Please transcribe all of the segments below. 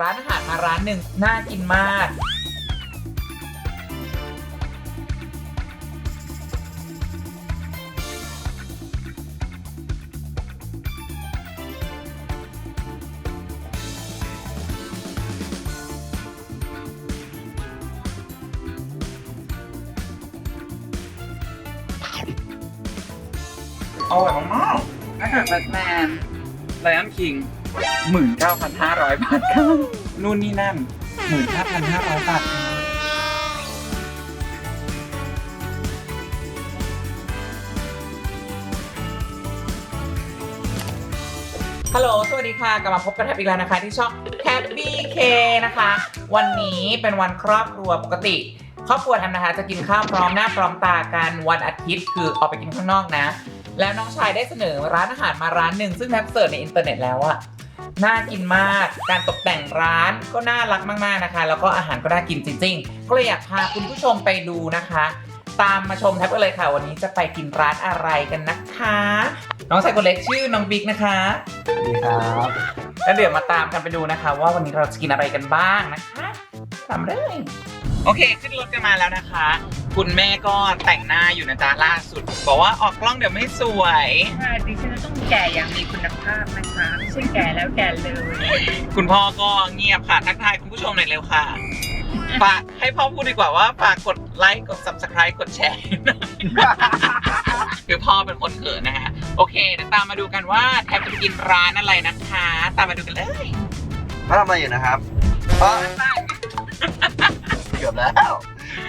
ร้านอาหารมาร้านหนึ่งน่ากินมาก อร่อยมากๆอาหารแบทแมนไลออนคิง หมื่นเก้าพันห้าร้อยบาทครับนู่นนี่นั่นหมื่นห้าพันห้าร้อยบาทฮัลโหล สวัสดีค่ะ กลับมาพบกันแทบอีกแล้วนะคะ ที่ช่อง Happy K นะคะ วันนี้เป็นวันครอบครัวปกติ ครอบครัวทำนะคะ จะกินข้าวพร้อมหน้าพร้อมตากันวันอาทิตย์คือออกไปกินข้างนอกนะ แล้วน้องชายได้เสนอร้านอาหารมาร้านหนึ่งซึ่งแทบเสิร์ชในอินเทอร์เน็ตแล้วอะ น่ากินมาก การตกแต่งร้านก็น่ารักมากๆนะคะ แล้วก็อาหารก็น่ากินจริงๆ ก็เลยอยากพาคุณผู้ชมไปดูนะคะ ตามมาชมแทบกันเลยค่ะ วันนี้จะไปกินร้านอะไรกันนะคะ น้องชายคนเล็กชื่อน้องบิ๊กนะคะสวัสดีครับแล้วเดี๋ยวมาตามกันไปดูนะคะ ว่าวันนี้เราจะกินอะไรกันบ้างนะคะตามเลย โอเค ขึ้นรถกันมาแล้วนะคะ คุณแม่ก็แต่งหน้าอยู่นะจ๊ะล่าสุด บอกว่าออกกล้องเดี๋ยวไม่สวย ค่ะดิฉันต้องแก่อย่างมีคุณภาพนะคะไม่ใช่แก่แล้วแก่เลยคุณพ่อก็เงียบค่ะ ทักทายคุณผู้ชมหน่อยเร็วค่ะฝากให้พ่อพูดดีกว่าว่าฝากกดไลค์กด subscribe กดแชร์คือพ่อเป็นคนเขินนะฮะโอเคเดี๋ยวตามมาดูกันว่าแทบจะไปกินร้านอะไรนะคะ ตามมาดูกันเลยมาทำอะไรอยู่นะครับป้าเกือบแล้ว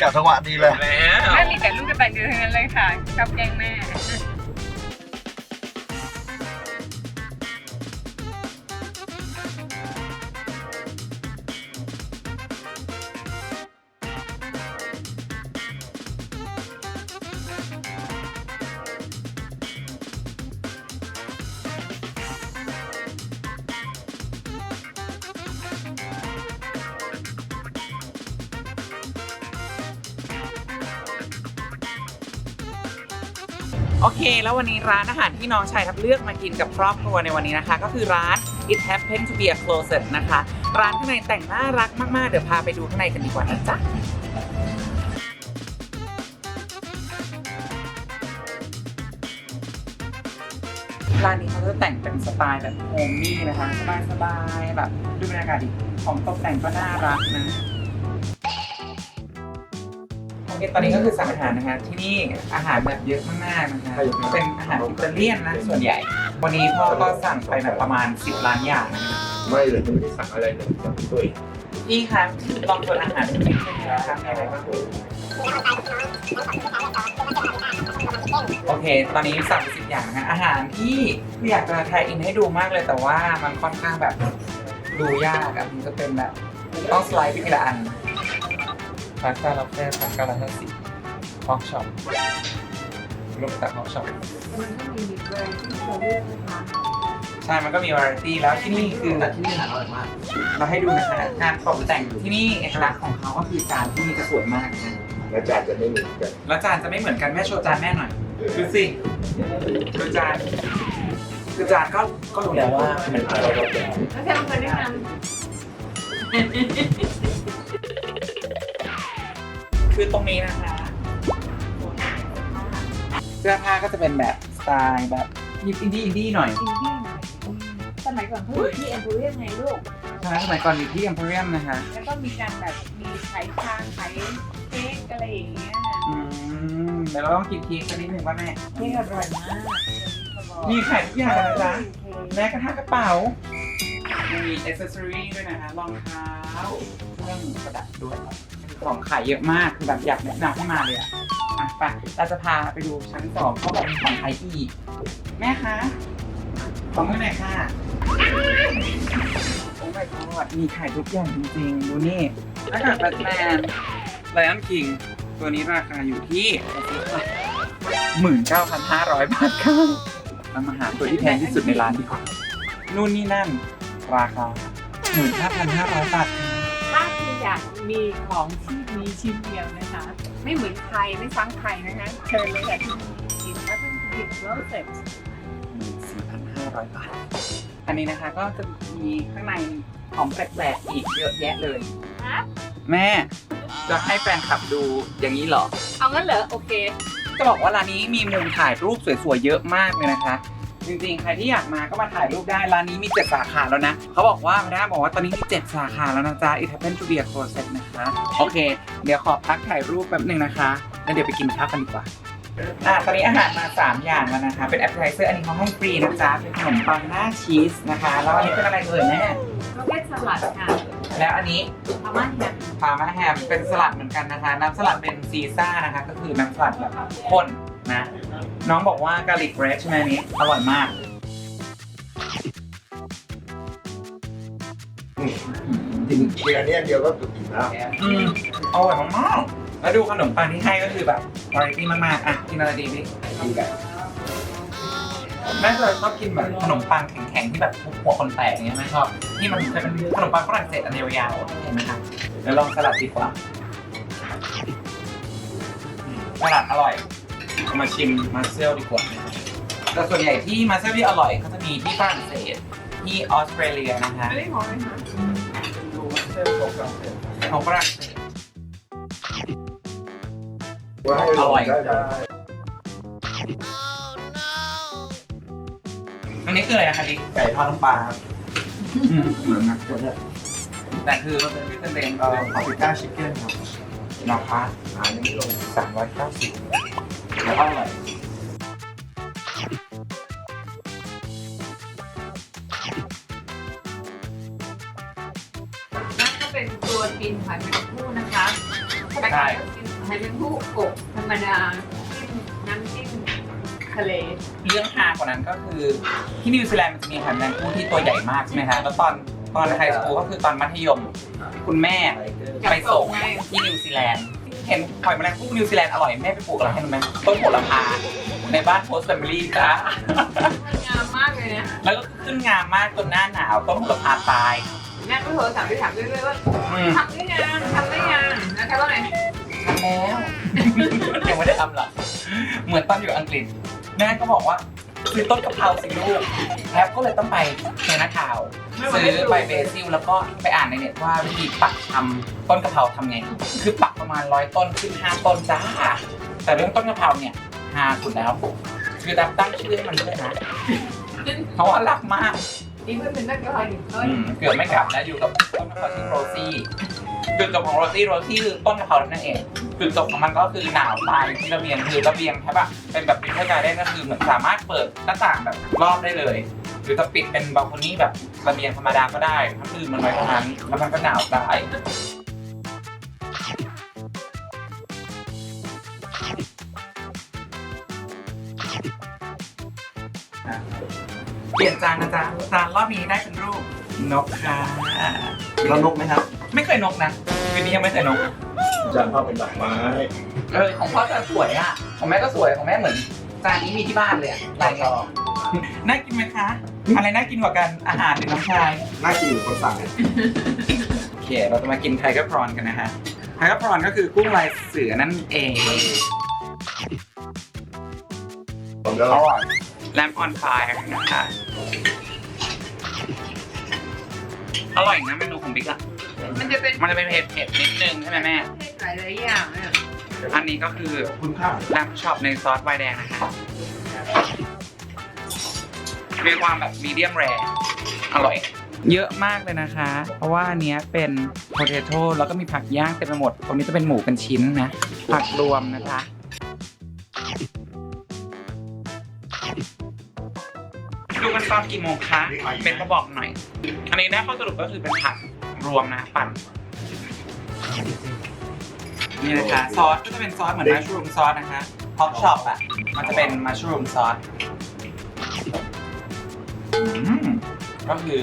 กลับจังหวะดีเลย แล้ว แม่มีแต่ลูกกระตันยูทั้งนั้นเลยค่ะชอบแกล้งแม่ โอเค แล้ววันนี้ร้านอาหารที่น้องชายทับเลือกมากินกับครอบครัวในวันนี้นะคะ ก็คือร้าน It Happens to be a Closet นะคะ ร้านข้างในแต่งน่ารักมาก ๆ เดี๋ยวพาไปดูข้างในกันดีกว่านะจ๊ะร้านนี้เขาจะแต่งเป็นสไตล์แบบโฮมมี่นะคะ สบายๆแบบดูบรรยากาศดีของตกแต่งก็น่ารักนะ โอเคตอนนี้ก็คือสั่งอาหารนะคะที่นี่อาหารแบบเยอะมากๆนะคะเป็นอาหารอิตาเลียนนะส่วนใหญ่ วันนี้พ่อก็สั่งไปแบบประมาณ 10 ล้านอย่างนะคะไม่เลยไม่ได้สั่งอะไรเลยสั่งตัวเองพี่คะลองชวนอาหารที่นี่นะครับมีอะไรบ้างโอเค ตอนนี้สั่งสิบอย่างนะอาหารที่อยากจะทายอินให้ดูมากเลยแต่ว่ามันค่อนข้างแบบดูยากอะมันจะเป็นแบบต้องสไลด์ไปทีละอัน พาสต้าล็อบสเตอร์สามเก้าร้อยห้าสิบฮอกช็อปลูกจากฮอกช็อปมันก็มีแบรนด์ที่เขาเลือกนะคะใช่ มันก็มีวาไรตี้แล้วที่นี่คือแต่ที่นี่อาหารอร่อยมาก เราให้ดูนะคะการตกแต่งที่นี่เอกลักษณ์ของเขาก็คือจานที่นี่จะสวยมากนะและจานจะไม่เหมือนกันแล้วจานจะไม่เหมือนกันแม่โชว์จานแม่หน่อยดูสิดูจานคือจานก็ก็รู้แล้วว่ามันเราก็แบบแล้วแค่บางคนแนะน คือตรงนี้นะคะ เสื้อผ้าก็จะเป็นแบบสไตล์แบบยิปอินดี้อินดี้หน่อยำอินดี้หน่อยสมัยก่อนเขาอยู่ที่เอ็มโพเรียมไงลูก ใช่สมัยก่อนอยู่ที่ e m p o r i u m นะคะแล้วก็มีการแบบมีขายชาขายเค้กอะไรอย่างเงี้ยอืมเดี๋ยวเราต้องกินเค้กสักนิดหนึ่งว่าแม่เค้กอร่อยมากมีขายทุกอย่างเลยนะจ๊ะแม้กระทั่งกระเป๋า มีอ c เซสซอรี่ด้วยนะคะรองเท้าเครื่องประดับด้วย ของขายเยอะมากคือแบบอยากแนะนำให้มาเลยอะอะไปเราจะพาไปดูชั้นสองเขาบอกมีของขายอีกแม่คะของมือไหนอยค่ะโอ้ my god มีขายทุกอย่างจริงๆ ดูนี่หน้ากากแบทแมนไลออนคิงตัวนี้ราคาอยู่ที่หมื่นเก้าพันห้าร้อยบาทค่ะเรามาหาตัวที่แพงที่สุดในร้านดีกว่านู่นนี่นั่น ราคาหมื่นห้าพันห้าร้อยบาทค่ะ ถ้าคุณอยากมีของที่มีชิ้นเดียวนะคะ ไม่เหมือนใครไม่ซ้ำใครนะคะเชิญเลยค่ะที่กินแล้วต้องกินโรสเซ็ตหมื่นสี่พันห้าร้อยบาท อันนี้นะคะก็จะมีข้างในของแปลกๆอีกเยอะแยะเลย แม่ จะให้แฟนคลับดูอย่างนี้เหรอ เอางั้นเหรอ โอเค จะบอกว่าร้านนี้มีมุมถ่ายรูปสวยๆเยอะมากเลยนะคะ จริงๆ ใครที่อยากมาก็มาถ่ายรูปได้ ร้านนี้มี 7 สาขาแล้วนะ เขาบอกว่าพนักงานบอกว่าตอนนี้มี 7 สาขาแล้วนะจ๊ะ It happen to be a closet นะคะ โอเค เดี๋ยวขอพักถ่ายรูปแป๊บหนึ่งนะคะ แล้วเดี๋ยวไปกินข้าวกันดีกว่า อะตอนนี้อาหารมา 3 อย่างแล้วนะคะ เป็นแอปเปิลไเซอร์อันนี้เขาให้ฟรีนะจ๊ะ เป็นขนมปังหน้าชีสนะคะ แล้วอันนี้เป็นอะไรเอ่ยแม่ก็เป็นสลัดค่ะ แล้วอันนี้พาม่าแฮมพามาแฮม เป็นสลัดเหมือนกันนะคะ น้ำสลัดเป็นซีซ่านะคะ ก็คือน้ำสลัดแบบข้น นะ น้องบอกว่าการลิกเบรดใช่ไหมอันนี้ อร่อยมากจริงๆเรียนนี้อันเดียวก็สุดอิ่มแล้วอืมอร่อยมากๆแล้วดูขนมปังที่ให้ก็คือแบบวาไรตี้มากๆ อะ กินอะไรดีพี่กินกันแม่เคยชอบกินแบบขนมปังแข็งๆที่แบบหัวคนแตกอย่างเงี้ยแม่ชอบที่มันจะเป็นขนมปังฝรั่งเศสอันยาวๆเห็นไหมคะเดี๋ยวลองสลัดดีกว่าสลัดอร่อย เอามาชิมมาเซลดีกว่าแต่ส่วนใหญ่ที่มาเซลที่อร่อยก็จะมีที่ฝรั่งเศสที่ออสเตรเลียนะคะไม่ได้มองเลยค่ะดูเส้นตกกันเสร็จของฝรั่งเศสว่าให้ลงได้ได้อันนี้คืออะไรนะคะดิไก่ทอดน้ำปลาครับเหมือนนะแต่คือมันเป็นวิตามินเอ่อออฟริก้าชิคเก้นครับนะคะอ่ายังไม่ลงสามร้อยเก้าสิบ แล้วก็อร่อยนั่นก็เป็นตัวกินหอยแมงผู้นะคะแต่ก็กินหอยแมงผู้อบธรรมดาจิ้มน้ำจิ้มทะเล เรื่องฮากว่านั้นก็คือที่นิวซีแลนด์มันจะมีหอยแมลงภู่ที่ตัวใหญ่มากใช่ไหมคะแล้วตอนตอนไฮสคูลก็คือตอนมัธยม คุณแม่ไปส่งที่นิวซีแลนด์ เห็นหอยแมลงภู่นิวซีแลนด์อร่อยแม่ไปปลูกอะไรให้รู้ไหมต้นโหระพาในบ้านโพสต์แฟมิลี่จ้า มันงามมากเลยนะแล้วก็ขึ้นงามมากจนหน้าหนาวต้นโหระพาตาย แม่ก็โทรศัพท์ไปถามเรื่อยๆว่าอืมทำได้ยังทำได้ยังนะคะว่าไงทำแล้วยังไม่ได้ทำหรอกเหมือนตอนอยู่อังกฤษแม่ก็บอกว่าซื้อต้นกะเพราสิลูกแอปก็เลยต้องไปเชนาทาวน์ ซื้อไปเบซิลแล้วก็ไปอ่านในเน็ตว่าวิธีปักทำต้นกะเพราทำไง คือปักประมาณร้อยต้นขึ้นห้าต้นจ้า แต่เรื่องต้นกะเพราเนี่ยหาคุณแล้ว คือดับตั้งชื่อให้มันด้วยนะเพราะว่ารักมากนี่เพื่อนเป็นนักกระพายหนึ่งต้นอืมเกือบไม่กลับแล้วอยู่กับต้นกะเพราชื่อโรซี่จุดจบของโรซี่โรซี่คือต้นกะเพรานั่นเองจุดจบของมันก็คือหนาวตายที่ระเบียงคือระเบียงใช่ปะเป็นแบบวินเทอร์การ์เด้นก็คือเหมือนสามารถเปิดหน้าต่างแบบรอบได้เลย หรือจะปิดเป็นบาลคอนี่แบบระเบียงธรรมดาก็ได้ทั้งคืนมันไว้เท่านั้นแล้วมันก็หนาวตายเปลี่ยนจานนะจ๊ะจานรอบนี้ได้เป็นรูปนกค่ะแล้วนกไหมครับ ไม่เคยนกนะคืนนี้ยังไม่เคยนกจานพ่อเป็นดอกไม้เออของพ่อจะสวยอะ ของแม่ก็สวยของแม่เหมือน จานนี้มีที่บ้านเลยอะลายทองน่ากินไหมคะ อะไรน่ากินกว่ากัน อาหารหรือน้ำชายน่ากินอยู่คนสั่งโอเค เราจะมากินไทเกอร์พรอนกันนะฮะ ไทเกอร์พรอนก็คือกุ้งลายเสือนั่นเองผมก็อร่อยแลมออนไฟนะคะ อร่อยนะเมนูของบิ๊กอะมันจะเป็นมันจะเป็นเผ็ดเผ็ดๆนิดนึงใช่ไหมแม่ หลายหลายๆอย่างเนี่ย อันนี้ก็คือคุณค่าแลมช็อปในซอสไวน์แดงนะคะ มีความแบบมีเดียมแรอร่อย เยอะมากเลยนะคะ เพราะว่าอันเนี้ยเป็นโพเทโต้แล้วก็มีผักย่างเต็มไปหมด ตรงนี้จะเป็นหมูเป็นชิ้นนะ ผักรวมนะคะดูกันตอนกี่โมงคะ เป็นกระบอกหน่อย อันนี้ได้ข้อสรุปก็คือเป็นผักรวมนะปั่น นี่นะคะ ซอสก็จะเป็นซอสเหมือนมัชรูมซอสนะคะฮอปช็อปอะ มันจะเป็นมัชรูมซอสอืมก็คือ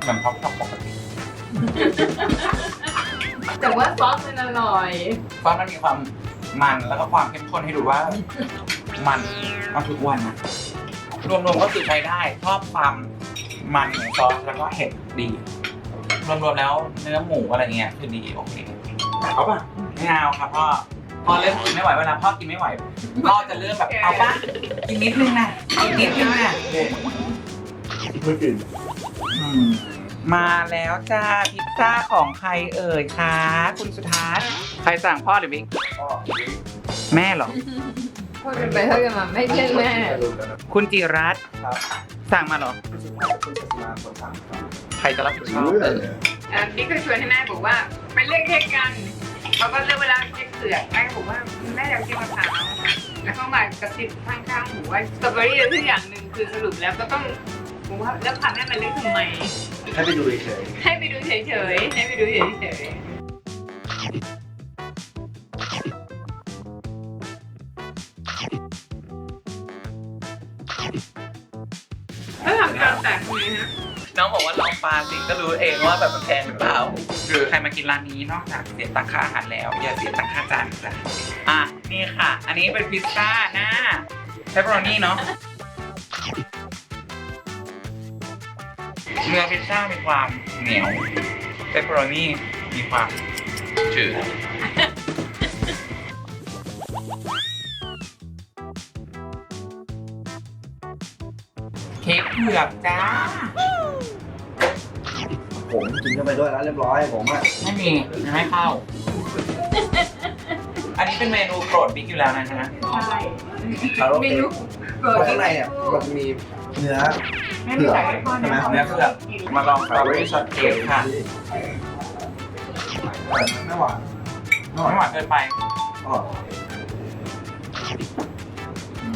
เหมือนฮอปช็อปปกติแต่ว่าซอสมันอร่อยซอสมันมีความมันแล้วก็ความเข้มข้นให้ดูว่า มันมาทุกวันนะรวมๆก็คือใช้ได้ชอบความมันของซอสแล้วก็เห็ดดี รวมๆแล้วเนื้อหมูอะไรเงี้ยคือดีโอเคเอาป่ะ ไม่เอาครับพ่อพ่อเริ่มกินไม่ไหวเวลาพ่อกินไม่ไหวพ่อจะเริ่มแบบเอาป่ะกินนิดนึงนะกินนิดนึงนะไม่กินอืมมาแล้วจ้าพิซซ่าของใครเอ่ยคะคุณสุทัศน์ใครสั่งพ่อหรือบิ๊กก็แม่เหรอพูดกันไปเท่ากันมาไม่เช่นแม่คุณจิรัตน์ครับสั่งมาเหรอคุณสุภาพคุณศาสนาคนสั่งครับใครจะรับผิดชอบรู้เลเอยออะบิ๊กก็ชวนให้แม่บอกว่าไปเลือกเค้กกัน เขาก็เลือกเวลาเค้กเผือกแม่ก็บอกว่าแม่อยากกินมะพร้าวแล้วเขามากระซิบข้างๆหูว่าสตรอเบอรี่อะไรทุกอย่างหนึ่งคือสรุปแล้วก็ต้องผมว่าแล้วพาแม่มาเลือกทำไมให้ไปดูเฉยให้ไปดูเฉยๆให้ไปดูเฉยๆ น้องบอกว่าลองปลาสิก็รู้เองว่าแบบมันแพงหรือเปล่าหรือใครมากินร้านนี้นอกจากเสียตังค่าอาหารแล้ว อย่าเสียตังค่าจานจ้ะอะนี่ค่ะ อันนี้เป็นพิซซ่าหน้าเปปเปอโรนี่เนาะเนื้อพิซซ่ามีความเหนียวเปปเปอโรนี่มีความจืด เค้กเผือกจ้าๆผมกินเข้าไปด้วยแล้วเรียบร้อยผมอะไม่มียังไม่เข้า อันนี้เป็นเมนูโปรดบิ๊กอยู่แล้วนะฮะใช่คาราโอเมเกะนูเพราะข้างในอะมันจะมีเนื้อแม่ไม่ใส่ให้พ่อนะเนื้อเผือกมาลองสตรอเบอรี่ช็อตเค้กค่ะไม่หวานไม่หไม่หวานวานเกินไปอ๋ออื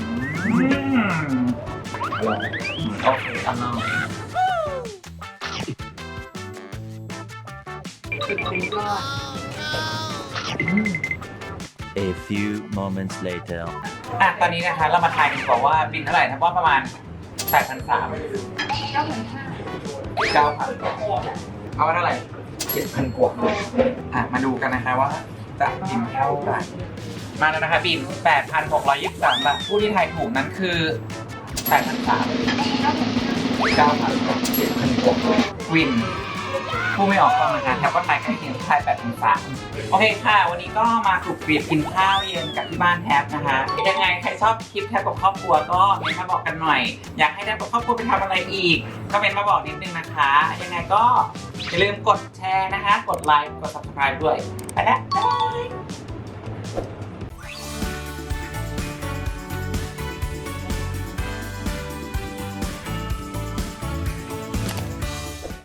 มอ ร่อยโอเคอร่อยสุดเนก้อ A few moments later. อะตอนนี้นะคะเรามาทายกันกว่าว่าบินเท่าไหร่นะว่าประมาณแปดพันสามเก้าพันห้าเก้าพันเอาเท่าไหร่เจ็ดพันกว่าอะมาดูกันนะคะว่าจะบินเท่าไหร่มาแล้วนะคะบิน8,623บาทผู้ที่ทายถูกนั้นคือ 8,300เก้าพันห้า9,000เจ็ดพันหกว่าวินผู้ไม่ออกกล้องนะคะแถวก็ทายใกล้เคียงทาย8,300โอเคค่ะ วันนี้ก็มากรุบกรีบกินข้าวเย็นกับที่บ้านแทบนะคะ ยังไงใครชอบคลิปแทบกับครอบครัวก็เมนมาบอกกันหน่อย อยากให้แทบกับครอบครัวไปทำอะไรอีก ก็เมนมาบอกนิดนึงนะคะ ยังไงก็อย่าลืมกดแชร์นะคะ กดไลค์ กด subscribe ด้วย ไปแล้ว